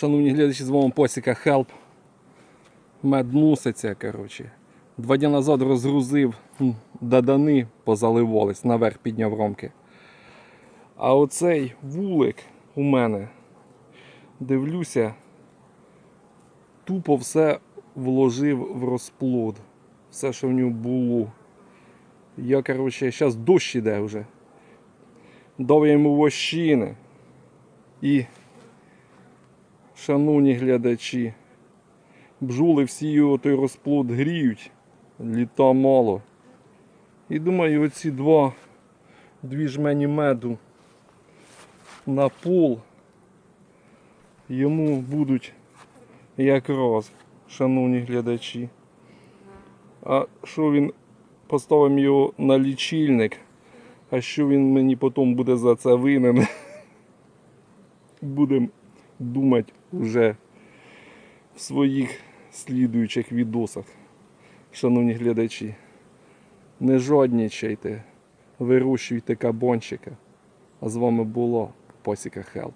Шановні глядачі, з вами Посіка Хелп. Мед муситься, коротше. Два дні назад розгрузив дадани, позаливались, наверх підняв ромки. А оцей вулик у мене, дивлюся, тупо все вложив в розплод. Все, що в нього було. Я, коротше, зараз дощ іде вже. Дав йому вощини. І Шановні глядачі, бджоли всі його той розплод гріють, літа мало. І думаю, оці два, дві жмені меду на пол йому будуть якраз, шановні глядачі. А що він поставив його на лічильник, а що він мені потім буде за це винен? Будемо думати вже в своїх слідуючих відосах. Шановні глядачі, не жоднічайте, вирощуйте кабончика. А з вами було Посіка Хелп.